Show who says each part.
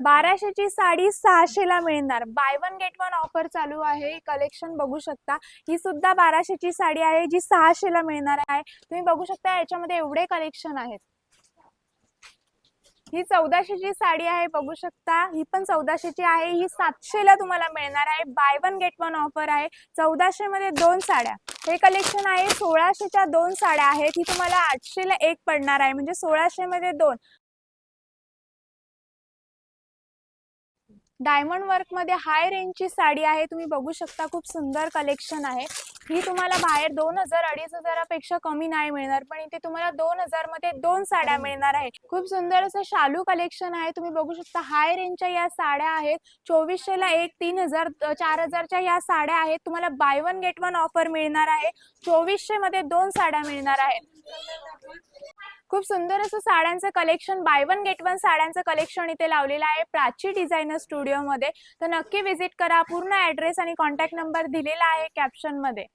Speaker 1: बाराशेची साडी सहाशेला मिळणार. Buy one get one offer चालू आहे. कलेक्शन बघू शकता. ही सुद्धा बाराशेची साडी आहे जी सहाशेला मिळणार आहे. तुम्ही बघू शकता याच्यामध्ये एवढे कलेक्शन आहेत. ही चौदाशेची साडी आहे बघू शकता. ही पण चौदाशेची आहे. ही सातशेला तुम्हाला मिळणार आहे. Buy one get one offer आहे. चौदाशे मध्ये दोन साड्या. हे कलेक्शन आहे. सोळाशेच्या दोन साड्या आहेत. ही तुम्हाला आठशेला एक पडणार आहे. म्हणजे सोळाशे मध्ये दोन. डायमंड वर्कमध्ये हाय रेंजची साडी आहे. तुम्ही बघू शकता खूप सुंदर कलेक्शन आहे. ही तुम्हाला बाहेर दोन हजार अडीच हजारापेक्षा कमी नाही मिळणार पण इथे तुम्हाला दोन हजारमध्ये दोन साड्या मिळणार आहे खूप सुंदर असं शालू कलेक्शन आहे. तुम्ही बघू शकता हाय रेंजच्या या साड्या आहेत. चोवीसशे ला एक तीन हजार चार हजारच्या या साड्या आहेत. तुम्हाला buy one get one offer मिळणार आहे. चोवीसशे मध्ये दोन साड्या मिळणार आहेत. खूप सुंदर असं साड्यांचं collection buy one get one साड्यांचं कलेक्शन इथे लावलेलं आहे. प्राची डिझायनर स्टुडिओ मध्ये. तर नक्की व्हिजिट करा. पूर्ण ऍड्रेस आणि कॉन्टॅक्ट नंबर दिलेला आहे कॅप्शनमध्ये.